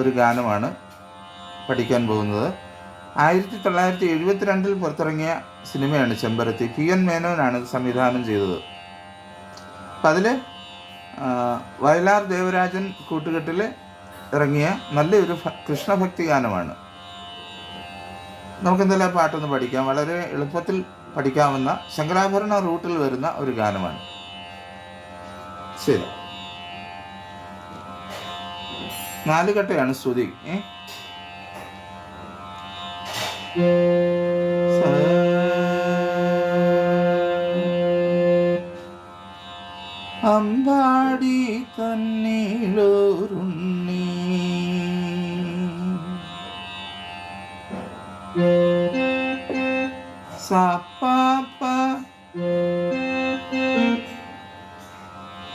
ഒരു ഗാനമാണ് പഠിക്കാൻ പോകുന്നത്. ആയിരത്തി തൊള്ളായിരത്തി എഴുപത്തിരണ്ടിൽ പുറത്തിറങ്ങിയ സിനിമയാണ് ചെമ്പരത്തി. പി എൻ മേനോനാണ് സംവിധാനം ചെയ്തത്. അപ്പം അതിൽ വയലാർ ദേവരാജൻ കൂട്ടുകെട്ടിൽ ഇറങ്ങിയ നല്ലൊരു കൃഷ്ണഭക്തി ഗാനമാണ്. നമുക്ക് എന്തായാലും ആ പാട്ടൊന്ന് പഠിക്കാം. വളരെ എളുപ്പത്തിൽ പഠിക്കാവുന്ന ശങ്കരാഭരണ റൂട്ടിൽ വരുന്ന ഒരു ഗാനമാണ്. ശരി. നാല് ശ്രുതി. അമ്പാടി തന്നിലൂരുണ്ണി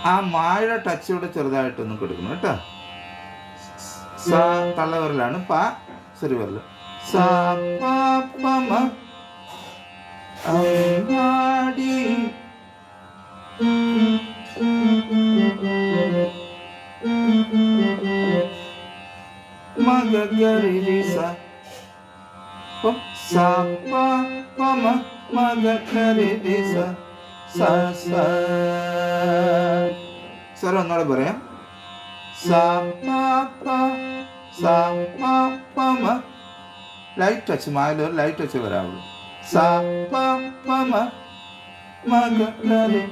ആ മാഴ ടച്ച് ഇവിടെ ചെറുതായിട്ടൊന്ന് കൊടുക്കണം കേട്ടോ. സ തള്ളവിരലാണ് പ ചെറുവിരൽ സപ്പാപ്പമ അമ്പാടി മഗഗരി സ പ സ പ പ മ മഗഗരി സ സ സ സാർ ഒന്നുകൂടെ പറയാം സ പ പ സ പ പ മ ലൈറ്റ് ടച്ച് മായിൽ ഒരു ലൈറ്റ് ടച്ച് വരാവുള്ളൂ സ പ പ മ മഗഗരി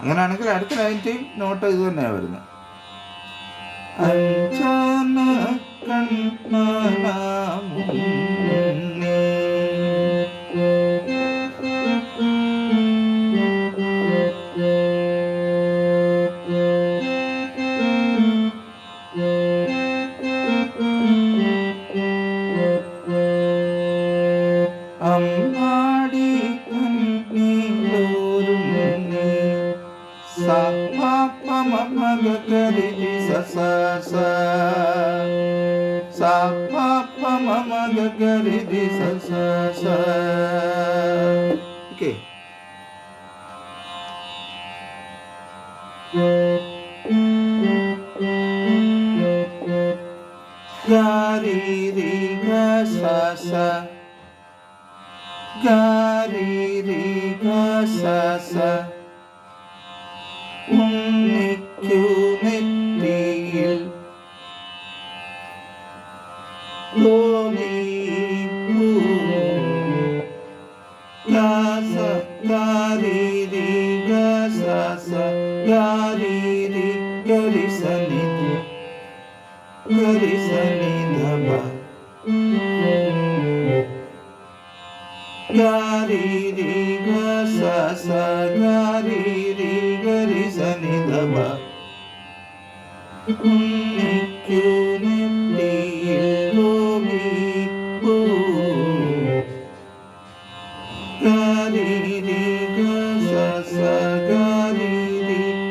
അങ്ങനെയാണെങ്കിൽ അടുത്ത ലൈന്റെയും നോട്ട് ഇത് തന്നെയാണ് വരുന്നത് അഞ്ചാന കണ്ണനാമുണ്ണി. പ മ മ ഗ ഗ രി രി la di di ga sa sa la di di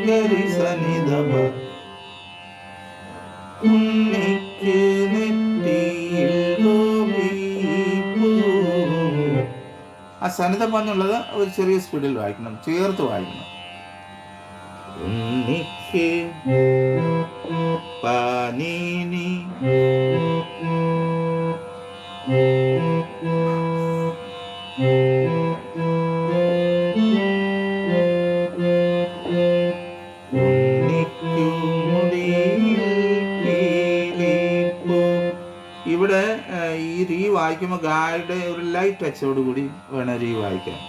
gari ആ സനിത എന്നുള്ളത് ഒരു ചെറിയ സ്പീഡിൽ വായിക്കണം ചേർത്ത് വായിക്കണം. ഉണ്ണിക്ക് പാനീനി. Thank you. ഇവിടെ ഈ രീ വായിക്കുമ്പോൾ ഗായുടെ ഒരു ലൈറ്റ് ടച്ചോട് കൂടി വേണം രീ വായിക്കാൻ.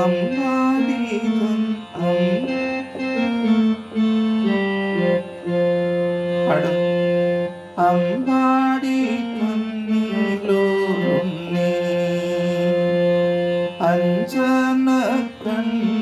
അമ്മ അഞ്ചന കണ്ണനാമുണ്ണി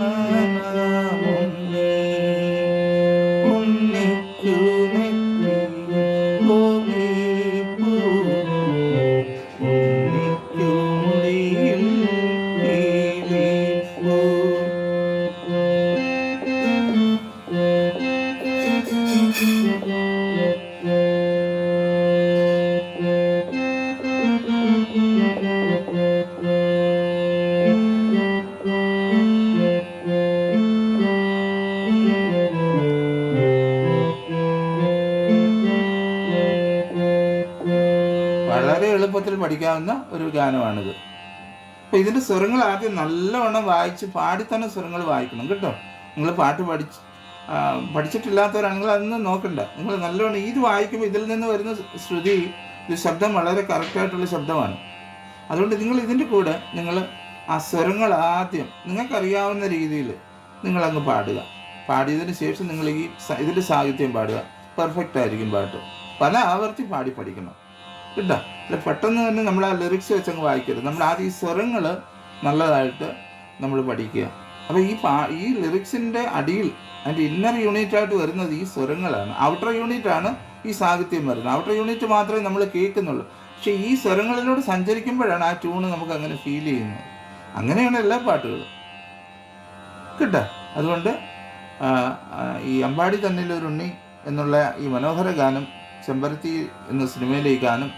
പഠിക്കാവുന്ന ഒരു ഗാനമാണിത്. അപ്പോൾ ഇതിന്റെ സ്വരങ്ങൾ ആദ്യം നല്ലവണ്ണം വായിച്ച് പാടി തന്നെ സ്വരങ്ങൾ വായിക്കണം കേട്ടോ. നിങ്ങൾ പാട്ട് പഠിച്ച് പഠിച്ചിട്ടില്ലാത്തവരാണെങ്കിൽ അതൊന്നും നോക്കണ്ട. നിങ്ങൾ നല്ലവണ്ണം ഇത് വായിക്കുമ്പോൾ ഇതിൽ നിന്ന് വരുന്ന ശ്രുതി ഇത് ശബ്ദം വളരെ കറക്റ്റായിട്ടുള്ള ശബ്ദമാണ്. അതുകൊണ്ട് നിങ്ങൾ ഇതിന്റെ കൂടെ നിങ്ങൾ ആ സ്വരങ്ങൾ ആദ്യം നിങ്ങൾക്കറിയാവുന്ന രീതിയിൽ നിങ്ങളങ്ങ് പാടുക. പാടിയതിന് ശേഷം നിങ്ങൾ ഈ ഇതിന്റെ സാഹിത്യം പാടുക. പെർഫെക്റ്റ് ആയിരിക്കും പാട്ട്. പല ആവർത്തി പാടി പഠിക്കണം. കേട്ടോ അല്ല പെട്ടെന്ന് തന്നെ നമ്മൾ ആ ലിറിക്സ് വെച്ചങ്ങ് വായിക്കരുത്. നമ്മൾ ആദ്യം ഈ സ്വരങ്ങൾ നല്ലതായിട്ട് നമ്മൾ പഠിക്കുക. അപ്പോൾ ഈ പാ ഈ ലിറിക്സിന്റെ അടിയിൽ അതിന്റെ ഇന്നർ യൂണിറ്റായിട്ട് വരുന്നത് ഈ സ്വരങ്ങളാണ്. ഔട്ടർ യൂണിറ്റാണ് ഈ സാഹിത്യം വരുന്നത്. ഔട്ടർ യൂണിറ്റ് മാത്രമേ നമ്മൾ കേൾക്കുന്നുള്ളൂ. പക്ഷേ ഈ സ്വരങ്ങളിലൂടെ സഞ്ചരിക്കുമ്പോഴാണ് ആ ട്യൂണ് നമുക്ക് അങ്ങനെ ഫീൽ ചെയ്യുന്നത്. അങ്ങനെയാണ് എല്ലാ പാട്ടുകളും. കിട്ടുക അതുകൊണ്ട് ഈ അമ്പാടി തന്നിലൊരുണ്ണി എന്നുള്ള ഈ മനോഹര ഗാനം ചെമ്പരത്തി എന്ന സിനിമയിലെ ഈ ഗാനം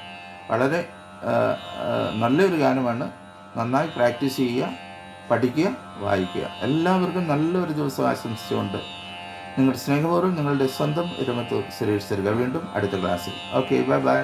നല്ലൊരു ഗാനമാണ്. നന്നായി പ്രാക്ടീസ് ചെയ്യുക പഠിക്കുക വായിക്കുക. എല്ലാവർക്കും നല്ലൊരു ദിവസം ആശംസിച്ചുകൊണ്ട് നിങ്ങളുടെ സ്നേഹപൂർവം നിങ്ങളുടെ സ്വന്തം ഇരമത്തൂർ സുരേഷ് തരിക വീണ്ടും അടുത്ത ക്ലാസ്സിൽ. Okay bye bye.